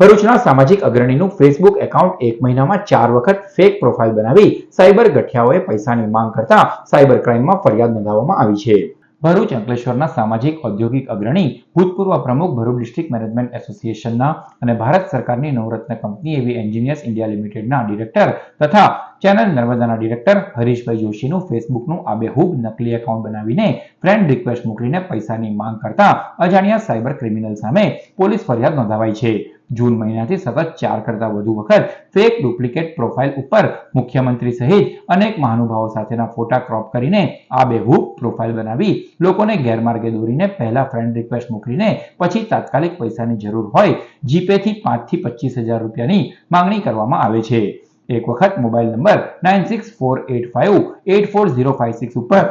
ભરૂચના સામાજિક અગ્રણીનું Facebook account એક મહિનામાં ચાર વખત ફેક પ્રોફાઇલ બનાવી સાયબર ગઠિયાઓએ પૈસાની માંગ કરતા સાયબર ક્રાઇમમાં ફરિયાદ નોંધાવવામાં આવી છે. ભરૂચ અંકલેશ્વરના સામાજિક ઔદ્યોગિક અગ્રણી, ભૂતપૂર્વ પ્રમુખ ભરૂચ ડિસ્ટ્રિક્ટ મેનેજમેન્ટ એસોસિએશનના અને ભારત સરકારની નવરત્ન કંપની એવી એન્જિનિયર્સ ઇન્ડિયા લિમિટેડના ડિરેક્ટર તથા ચેનલ નર્મદાના ડિરેક્ટર હરીશભાઈ જોશીનું ફેસબુકનું આબેહૂબ નકલી એકાઉન્ટ બનાવીને ફ્રેન્ડ રિક્વેસ્ટ મોકલીને પૈસાની માંગ કરતા અજાણ્યા સાયબર ક્રિમિનલ સામે પોલીસ ફરિયાદ નોંધાવાઈ છે. જૂન મહિનાથી સતત ચાર કરતા વધુ વખત ફેક ડુપ્લિકેટ પ્રોફાઇલ ઉપર મુખ્યમંત્રી સહિત અનેક મહાનુભાવો સાથેના ફોટા ક્રોપ કરીને આ બેહૂબ પ્રોફાઇલ બનાવી લોકોને ગેરમાર્ગે દોરીને પહેલા ફ્રેન્ડ રિક્વેસ્ટ મોકલીને પછી તાત્કાલિક પૈસાની જરૂર હોય જીપેથી પાંચથી પચીસ હજાર રૂપિયાની માંગણી કરવામાં આવે છે. એક વખત mobile number nine six four eight five eight four zero five six ઉપર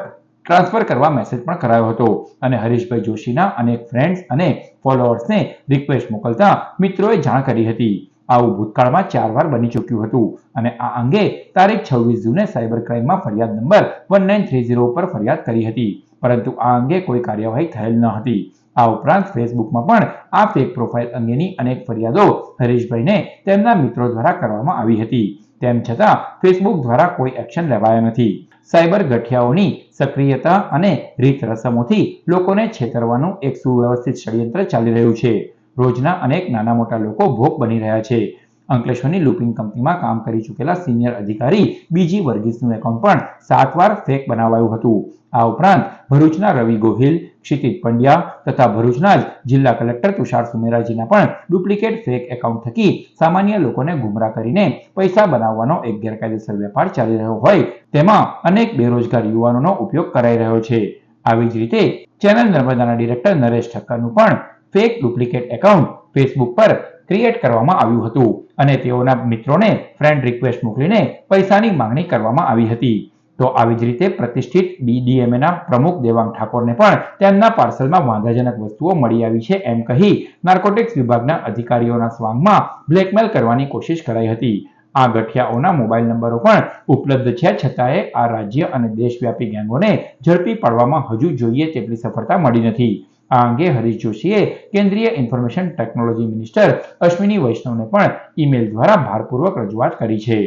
ટ્રાન્સફર કરવા મેસેજ પણ કરાયો હતો. અને હરીશભાઈ જોશીના અનેક ફ્રેન્ડ્સ અને ફોલોઅર્સને રિક્વેસ્ટ મોકલતા મિત્રોએ જાણ કરી હતી. આવું ભૂતકાળમાં ચાર વાર બની ચૂક્યું હતું. અને આ અંગે તારીખ છવ્વીસ જૂને સાયબર ક્રાઇમમાં ફરિયાદ number one nine three zero પર ફરિયાદ કરી હતી. પરંતુ આ અંગે કોઈ કાર્યવાહી થયેલ ન હતી. આ ઉપરાંત ફેસબુકમાં પણ આ ફેક પ્રોફાઇલ અંગેની અનેક ફરિયાદો હરીશભાઈને તેમના મિત્રો દ્વારા કરવામાં આવી હતી. તેમ છતાં, ફેસબુક દ્વારા કોઈ એક્શન લેવાયો નથી. સાયબર ગઠિયાઓની સક્રિયતા અને રીત રસમોથી લોકોને છેતરવાનું એક સુવ્યવસ્થિત ષડયંત્ર ચાલી રહ્યું છે. રોજના અનેક નાના મોટા લોકો ભોગ બની રહ્યા છે. અંકલેશ્વરની લુપિંગ કંપનીમાં કામ કરી ચૂકેલા સિનિયર અધિકારી બીજી વર્ગીસનું એકાઉન્ટ પણ સાત વાર ફેક બનાવાયું હતું. આ ઉપરાંત ભરૂચના રવિ ગોહિલ, ક્ષિતિજ પંડ્યા તથા ભરૂચના જ જિલ્લા કલેક્ટર તુષાર સુમેરાજીના પણ ડુપ્લિકેટ ફેક એકાઉન્ટ થકી સામાન્ય લોકોને ગુમરાહ કરીને પૈસા બનાવવાનો એક ગેરકાયદેસર વેપાર ચાલી રહ્યો હોય તેમાં અનેક બેરોજગાર યુવાનોનો ઉપયોગ કરાઈ રહ્યો છે. આવી જ રીતે ચેનલ નર્મદાના ડિરેક્ટર નરેશ ઠક્કરનું પણ ફેક ડુપ્લિકેટ એકાઉન્ટ ફેસબુક પર ક્રિએટ કરવામાં આવ્યું હતું અને તેઓના મિત્રોને ફ્રેન્ડ રિક્વેસ્ટ મોકલીને પૈસાની માંગણી કરવામાં આવી હતી. તો આવી જ રીતે પ્રતિષ્ઠિત બીડીએમએના પ્રમુખ દેવાંગ ઠાકોરને પણ તેમના પાર્સલમાં વાંધાજનક વસ્તુઓ મળી આવી છે એમ કહી નાર્કોટિક્સ વિભાગના અધિકારીઓના સ્વાંગમાં બ્લેકમેલ કરવાની કોશિશ કરાઈ હતી. આ ગઠિયાઓના મોબાઈલ નંબરો પણ ઉપલબ્ધ છે, છતાંય આ રાજ્ય અને દેશવ્યાપી ગેંગોને ઝડપી પાડવામાં હજુ જોઈએ તેટલી સફળતા મળી નથી. આ અંગે હરીશ જોશીએ કેન્દ્રીય ઇન્ફોર્મેશન ટેકનોલોજી મિનિસ્ટર અશ્વિની વૈષ્ણવને પણ ઈમેલ દ્વારા ભારપૂર્વક રજૂઆત કરી છે.